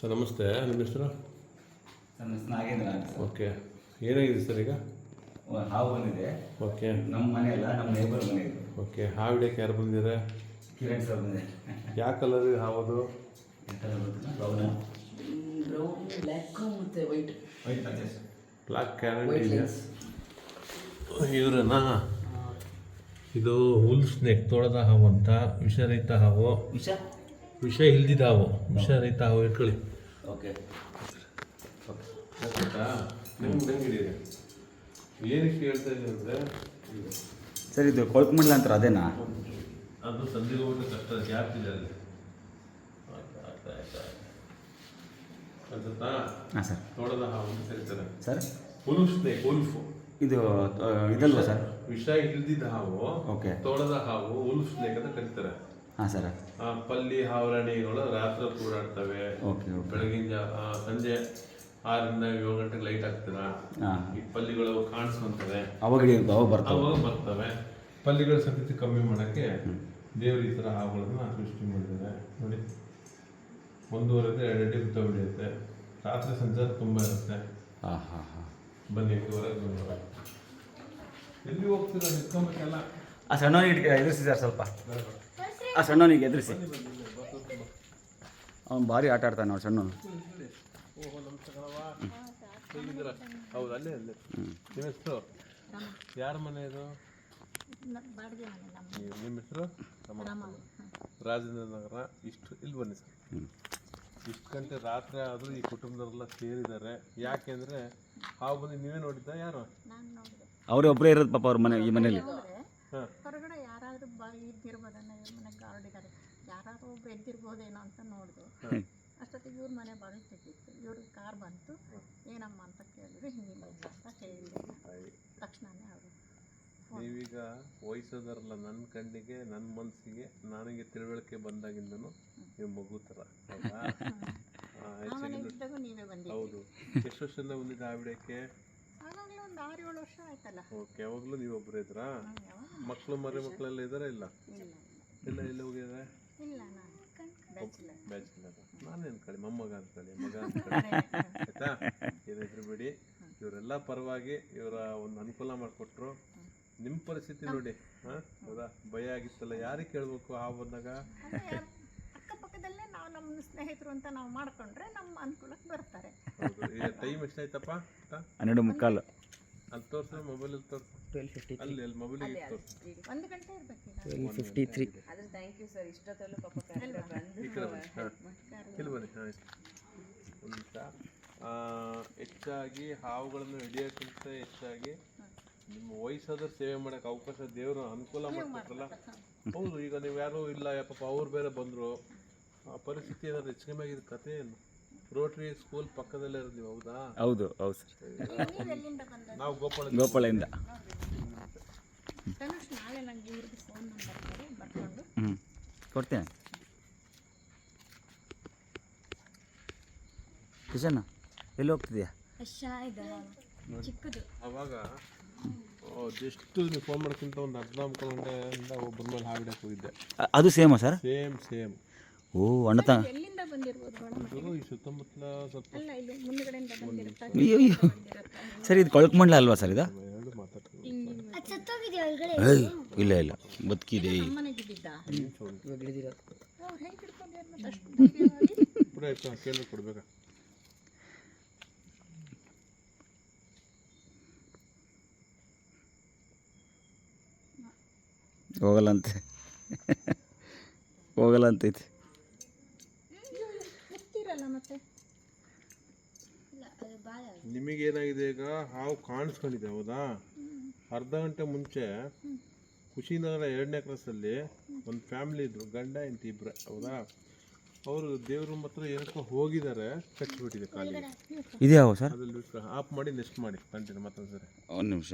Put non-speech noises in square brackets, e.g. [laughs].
Sir ನಮಸ್ತೆ. ನಿಮ್ಮ ಹೆಸರು? ನನ್ನ ಹೆಸರು ನಾಗೇಂದ್ರ ಅಂತ ಸರ್. ಓಕೆ. ಏನಾಗಿದೆ ಸರ್ ಈಗ? ಒಂದು ಹಾವು ಬಂದಿದೆ. ಓಕೆ. ನಮ್ಮ ಮನೆ ಅಲ್ಲ ನಮ್ಮ ನೇಬರ್ ಮನೆ ಇದು. ಓಕೆ. ಹಾವು ಹಿಡಿಯಕ್ಕೆ ಯಾರು ಬಂದಿದ್ದಾರೆ? ಕಿರಣ್ ಸರ್ ಬಂದಿದೆ ಯಾವ ಕಲರ್ ಹಾವದು? ಬ್ರೌನ್ ಬ್ರೌನ್ ಬ್ಲ್ಯಾಕ್ ಮತ್ತು ವೈಟ್ ವೈಟ್ ಪಂಚೆ ಸರ್ ಬ್ಲಾಕ್ ಕ್ಯಾರೆಟ್ ಇದೆ ಲೈನ್ಸ್ ಇದು ಹುಲ್ ಸ್ನೇಕ್ ತೋಳದ ಹಾವು ಅಂತ ವಿಷರಹಿತ ಹಾವು. ವಿಷ? ವಿಷ ಇಲ್ದಿದ್ದ ಹಾವು. ರೈತ ಹಾವು ಇಟ್ಕೊಳ್ಳಿ ಓಕೆ. ಏನಕ್ಕೆ ಹೇಳ್ತಾ ಇದ್ದೀನಿ ಅಂದರೆ ಸರ್ ಇದು ಕೊಳ್ಕುಮಂಡ್ಲ ಅಂತಾರೆ ಅದೇನಾ? ಅದು ಸಂಧಿಗೆ ಹೋಗ್ಬಿಟ್ಟು ಕಷ್ಟ ಗ್ಯಾಪ್ ಇದೆ ಅಲ್ಲಿ. ಆಯ್ತಾ ಆಯ್ತಾ ಆಯ್ತಾ ಹಾಂ ಸರ್. ತೋಟದ ಹಾವು ಸರಿ ಸರ್? ಉಲ್ಫ್ ಉಲ್ಫು ಇದು ಇದಲ್ವಾ ಸರ್? ವಿಷ ಇಲ್ದಿದ್ದ ಹಾವು ಓಕೆ. ತೋಳದ ಹಾವು ಉಲ್ಫ್ ಸ್ನೇಕ್ ಅಂತ ಕರೀತಾರೆ. ಹಾಂ ಸರ್. ಆ ಪಲ್ಲಿ ಹಾವರಣಿಗಳು ರಾತ್ರಿ ಓಡಾಡ್ತವೆ ಓಕೆ ಓಕೆ. ಬೆಳಗಿನ ಜಾ- ಆ, ಸಂಜೆ ಆರರಿಂದ ಏಳು ಗಂಟೆಗೆ ಲೈಟ್ ಆಗ್ತದ? ಹಾಂ. ಈ ಪಲ್ಲಿಗಳು ಕಾಣಿಸ್ಕೊಂತವೆ. ಅವಾಗ ಅವಾಗ ಬರ್ತವೆ. ಅವಾಗ ಬರ್ತವೆ. ಪಲ್ಲಿಗಳ ಸಂತತಿ ಕಮ್ಮಿ ಮಾಡೋಕ್ಕೆ ದೇವರು ಈ ಥರ ಹಾವುಗಳನ್ನ ಸೃಷ್ಟಿ ಮಾಡಿದ್ದಾರೆ. ನೋಡಿ. ಒಂದೂವರೆಯಿಂದ ಎರಡು ಗಂಟೆ ಬಿತ್ತ ಬೆಳೆಯುತ್ತೆ. ರಾತ್ರಿ ಸಂಜೆ ತುಂಬ ಇರುತ್ತೆ. ಹಾಂ ಹಾಂ ಹಾಂ. ಬನ್ನಿ ಇದುವರೆಗೆ ಬಂದವರೆ ಎಲ್ಲಿ ಹೋಗ್ತೀರಾ? ನಿಂತ್ಕೊಬೇಕಲ್ಲ. ಆ ಎದುರಿಸಿ ಸರ್ ಸ್ವಲ್ಪ. ಆ ಸಣ್ಣವನಿಗೆ ಎದುರಿಸಿ. ಅವ್ನು ಭಾರಿ ಆಟ ಆಡ್ತಾನೆ ನೋಡಿ ಸಣ್ಣವನು. ಹೌದು ಅಲ್ಲೇ ಅಲ್ಲೇ ನಿಮ್ಮ ಹೆಸರು ಯಾರ ಮನೆ ಇದು ನಮ್ಮ ಹೆಸರು ರಾಜೇಂದ್ರ ನಗರ ಇಷ್ಟು ಇಲ್ಲಿ ಬನ್ನಿ ಸರ್ ಇಷ್ಟು ಗಂಟೆ ರಾತ್ರಿ ಆದರೂ ಈ ಕುಟುಂಬದವರೆಲ್ಲ ಸೇರಿದ್ದಾರೆ ಯಾಕೆಂದರೆ ಹಾವು ಬಂದು ನೀವೇ ನೋಡಿದ್ದ ಯಾರು ಅವರೇ ಒಬ್ಬರೇ ಇರೋದು ಪಾಪ ಅವ್ರ ಮನೆ ಈ ಮನೇಲಿ ಹಾಂ ಯಾರಾದ್ರೂ ಒಬ್ರು ಎದ್ದಿರ್ಬೋದೇನೋ ಅಂತ ನೋಡಿದೆ. ಅಷ್ಟೊತ್ತಿಗೆ ಇವ್ರ ಮನೆ ಬಾಗಿಲು ತೆಗಿತ್ತು ಇವ್ರಿಗೆ ಕಾರ್ ಬಂತು. ಏನಮ್ಮ ಅಂತ ಕೇಳಿದ್ರೆ ಹಿಂಗಿಲ್ಲ ಇಲ್ಲ ಅಂತ ಹೇಳಿದೆ ತಕ್ಷಣನೇ ಅವರು ನೀವೀಗ ವಯಸ್ಸೋದಾರಲ್ಲ ನನ್ನ ಕಣ್ಣಿಗೆ ನನ್ನ ಮನಸ್ಸಿಗೆ ನನಗೆ ತಿಳುವಳಿಕೆ ಬಂದಾಗಿಂದನು ನೀವು ಮಗು ಥರ ಹೌದಾ. ಎಷ್ಟು ವರ್ಷದಿಂದ ಬಂದಿದ್ದ ಆ ಬಿಡಕ್ಕೆ ಒಂದು ಆರು ಏಳು ವರ್ಷ ಆಯ್ತಲ್ಲ. ಓಕೆ ಯಾವಾಗಲೂ ನೀವು ಒಬ್ಬರೇ ಇದ್ರಾ ಮಕ್ಕಳು ಮರಿ ಮಕ್ಕಳೆಲ್ಲ ಇದ್ದಾರಾ ಇಲ್ಲ? ಇಲ್ಲ ಎಲ್ಲ ಹೋಗಿದ್ದಾರೆ ನಾನು ಅನ್ಕೊಳ್ಳಿ ಮೊಮ್ಮಗ ಅನ್ಕೊಳ್ಳಿ ಮಗ [laughs] ಅನ್ಕೊಳ್ಳಿ ಆಯ್ತಾ? ಏನಾದ್ರು ಬಿಡಿ. ಇವರೆಲ್ಲ ಪರವಾಗಿ ಇವರ ಒಂದು ಅನುಕೂಲ ಮಾಡಿಕೊಟ್ರು. ನಿಮ್ಮ ಪರಿಸ್ಥಿತಿ ನೋಡಿ. ಹಾ? ಹೌದಾ? ಭಯ ಆಗಿತ್ತಲ್ಲ ಯಾರಿಗೆ ಕೇಳ್ಬೇಕು ಆ ಬಂದಾಗ? ಅಕ್ಕಪಕ್ಕದಲ್ಲೇ ನಾವು ನಮ್ಮ ಸ್ನೇಹಿತರು ಅಂತ ನಾವು ಮಾಡ್ಕೊಂಡ್ರೆ ನಮ್ಮ ಅನುಕೂಲಕ್ಕೆ ಬರ್ತಾರೆ. ಈಗ ಟೈಮ್ ಎಷ್ಟಾಯ್ತಪ್ಪ? ಹನ್ನೆರಡು ಮುಕ್ಕಾಲು. ಅಲ್ಲಿ ತೋರ್ಸು ಮೊಬೈಲಲ್ಲಿ ತೋರ್ಸು. ಅಲ್ಲಿ ಅಲ್ಲಿ ಮೊಬೈಲಿಗೆ ಇತ್ತು ಒಂದು ಗಂಟೆ ಇರ್ಬೇಕೀಗ ಫಿಫ್ಟಿ ತ್ರೀ ಆದ್ರೆ ಥ್ಯಾಂಕ್ ಯು ಸರ್ ಇಷ್ಟೊತ್ತಲ್ಲೂ ಪಾಪ ಕರೆಕ್ಟ್ ಬಂದು ಈ ಕಡೆ ಬನ್ನಿ. ಹಾಂ. ಇಲ್ಲಿ ಬನ್ನಿ. ಹಾಂ ಒಂದು ನಿಮಿಷ. ಹೆಚ್ಚಾಗಿ ಹಾವುಗಳನ್ನು ಹಿಡಿಯೋಕ್ಕಿಂತ ಹೆಚ್ಚಾಗಿ ನಿಮ್ಮ ವಯಸ್ಸಾದ್ರೂ ಸೇವೆ ಮಾಡೋಕೆ ಅವಕಾಶ ದೇವರು ಅನುಕೂಲ ಮಾಡ್ಕೊಡ್ತಲ್ಲ ಹೌದು ಈಗ ನೀವು ಯಾರು ಇಲ್ಲ ಪಾಪ ಅವ್ರು ಬೇರೆ ಬಂದರು. ಆ ಪರಿಸ್ಥಿತಿ ಏನಾದ್ರು ಹೆಚ್ಚು ಕಮ್ಮಿ ಆಗಿದ್ದು ಕತೆ ಏನು? ರೋಟ್ರಿ ಸ್ಕೂಲ್ ಪಕ್ಕದಲ್ಲೇ ಇರೋದು ನೀವು ಹೌದಾ? ಹೌದು ಹೌದು ಸರ್ ನೀವು ಎಲ್ಲಿಂದ ಬಂದ ನಾವು ಗೋಪಾಳ ಗೋಪಾಳದಿಂದ ಧನುಷ್ ನಾಳೆ ನನಗೆ ಇವ್ರಿಗೆ ಫೋನ್ ನಂಬರ್ ಕೊಡಿ ಬರ್ಕೊಂಡು. ಹ್ಞೂ ಕೊಡ್ತೇನೆ. ಕಿಶನ್ ಎಲ್ಲಿ ಹೋಗ್ತಿದ್ಯಾ? ಚಿಕ್ಕದು. ಅವಾಗ ಜಸ್ಟ್ ನೀವು ಫೋನ್ ಮಾಡ್ಕೊಂತ ಒಂದು ಅರ್ಧ ಮುಕ್ಕಾಲು ಗಂಟೆಯಿಂದ ಒಬ್ಬರ ಮೇಲೆ ಹಾವಿಡಕ್ಕೆ ಹೋಗಿದ್ದೆ. ಅದು ಸೇಮಾ ಸರ್ ಸೇಮ್ ಸೇಮ್ ಓ ಅಣ್ಣ ಬಂದಿರ್ಬೋದು ಗೋಳಮಟ್ಟಿ ಇದು ಅಲ್ಲ ಇಲ್ಲಿ ಮುಂದ್ಗಡೆಯಿಂದ ಬಂದಿರುತ್ತೆ. ಅಯ್ಯೋ ಅಯ್ಯೋ. ಸರ್ ಇದು ಕೊಳಕುಮಂಡ್ಲ ಅಲ್ವಾ ಸರ್ ಇದು? ಏಯ್ ಇಲ್ಲ ಇಲ್ಲ. ಬದುಕಿದೆ. ಅವ್ರು ಹೆಂಗೆ ಮತ್ತೆ ಅಷ್ಟು ಧೈರ್ಯವಾಗಿ? ಕೊಡ್ಬೇಕಾ? ಹೋಗಲ್ಲಂತೆ. ಹೋಗಲ್ಲ ಅಂತೈತಿ ಗೊತ್ತಿರಲ್ಲ ಮತ್ತೆ ನಿಮಗೇನಾಗಿದೆ ಈಗ? ಹಾವು ಕಾಣಿಸ್ಕೊಂಡಿದೆ ಹೌದಾ? ಅರ್ಧ ಗಂಟೆ ಮುಂಚೆ ಖುಷಿನಗರ ಎರಡನೇ ಕ್ಲಾಸಲ್ಲಿ ಒಂದು ಫ್ಯಾಮಿಲಿ ಇದ್ರು ಗಂಡ ಹೆಂಡತಿ ಇಬ್ರು ಹೌದಾ? ಅವರು ದೇವ್ರ ಹತ್ರ ಏನಕ್ಕೋ ಹೋಗಿದ್ದಾರೆ ಕಚ್ಚಿಬಿಟ್ಟಿದೆ ಕಾಲಿಗೆ. ಇದೆಯಾವ ಸರ್? ಅದ್ರಲ್ಲಿ ಆಫ್ ಮಾಡಿ ನೆಕ್ಸ್ಟ್ ಮಾಡಿ ಕಂಟಿನ್ಯೂ ಮತ್ತೊಂದು ಸರಿ ಒಂದು ನಿಮಿಷ.